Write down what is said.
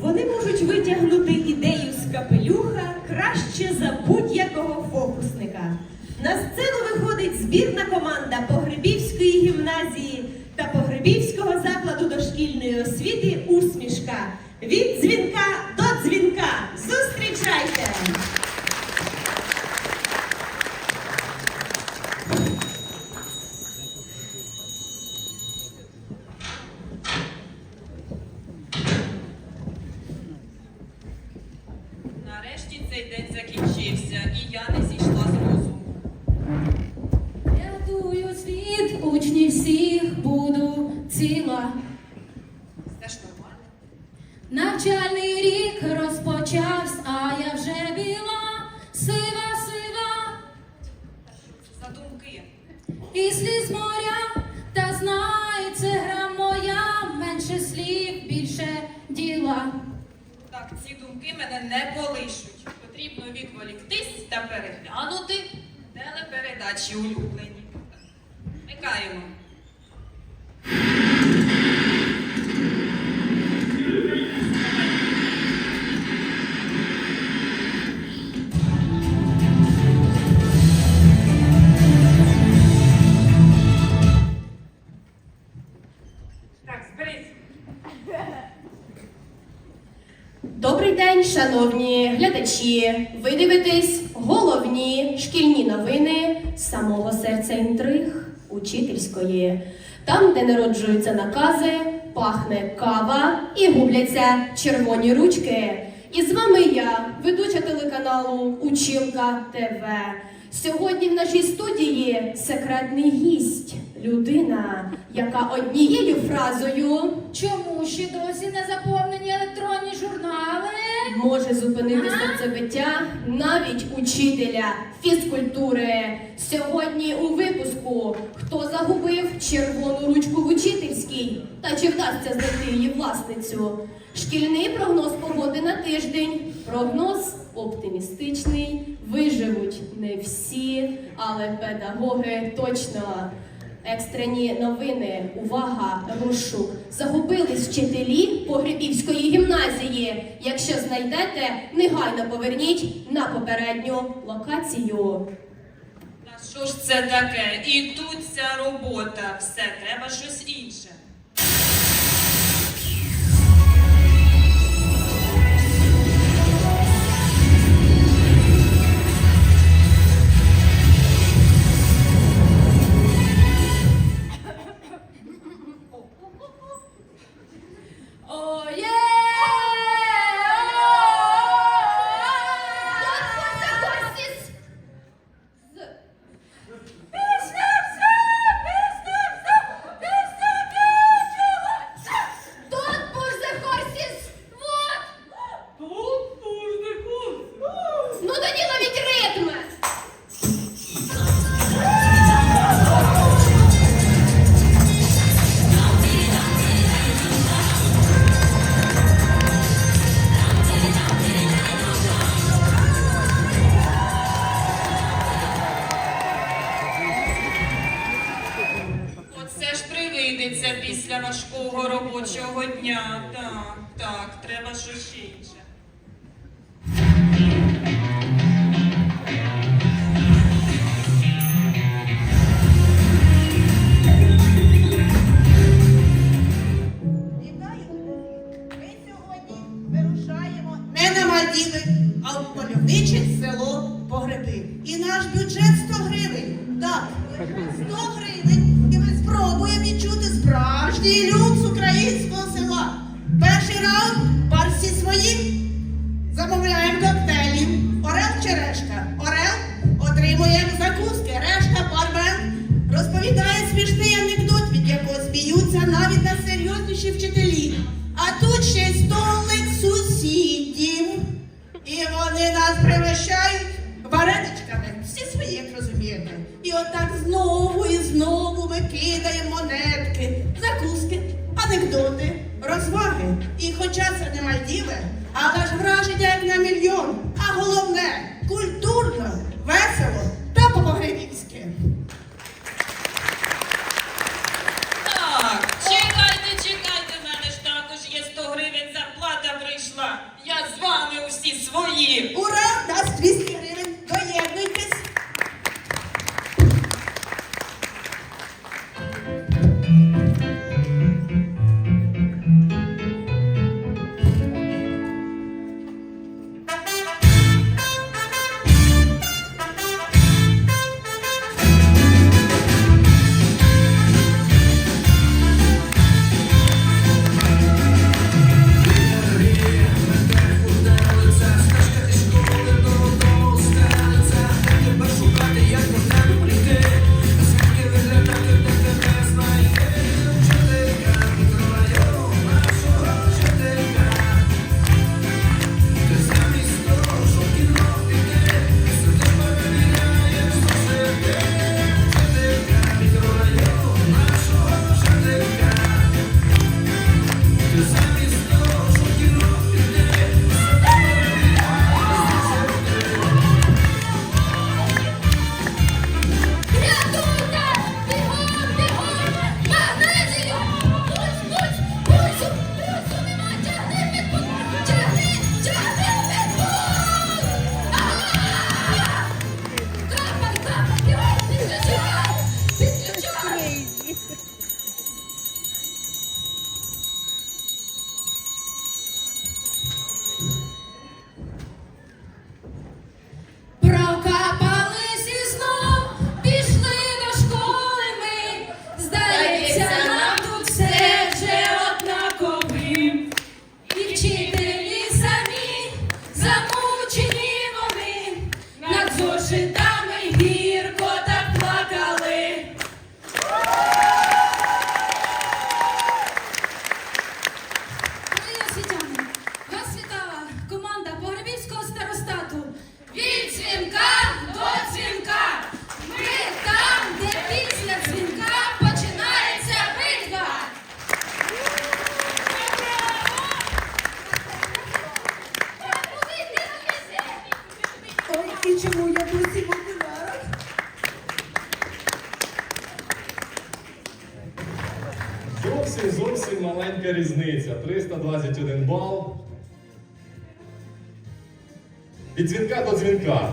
Вони можуть витягнути ідею з капелюха краще за будь-якого фокусника. На сцену виходить збірна команда Погребівської гімназії та Погребівського закладу дошкільної освіти Усмішка. Від дзвінка до дзвінка. Зустрічайте! Нарешті цей день закінчився, і я не зійшла з розуму. Рятую світ, учнів всіх буду ціла. Це ж нормально. Навчальний рік розпочався, а я вже біла, сива, сива, За думки. і сліз моря, та знай, це гра моя, менше слів, більше діла. Так, ці думки мене не полишуть. Потрібно відволіктись та переглянути телепередачі улюблені. Микаємо. Добрий день, шановні глядачі. Ви дивитесь головні шкільні новини самого серця інтриг учительської. Там, де народжуються накази, пахне кава і губляться червоні ручки. І з вами я, ведуча телеканалу Училка ТВ. Сьогодні в нашій студії секретний гість, людина, яка однією фразою Чому ще досі не журнали? Може зупинити серцебиття навіть учителя фізкультури. Сьогодні у випуску хто загубив червону ручку в учительській та чи вдасться знайти її власницю? Шкільний прогноз погоди на тиждень. Прогноз оптимістичний. Виживуть не всі, але педагоги точно. Екстрені новини, увага, рушу. Загубились вчителі Погребівської гімназії. Якщо знайдете, негайно поверніть на попередню локацію. Та що ж це таке? І тут ця робота. Все, треба щось інше. Оє! Тут ж привидеться після важкого робочого дня. Так, так, треба щось інше. Справжній люкс українського села. Перший раунд бар всі свої. Замовляємо коктейлі. Орел чи решка? Орел отримуємо закуски. Решта бармен розповідає смішний анекдот, від якого сміються навіть найсерйозніші вчителі. А тут ще й столик сусідів. І вони нас пригощають вареничками. Всі свої, як розумієте. І отак знову закуски, анекдоти, розваги. І хоча це не Мальдіви, але ж враження як на мільйон. А головне Дякую, дякую всім мотиварам. Зовсім зовсім маленька різниця. 321 бал. Від дзвінка до дзвінка.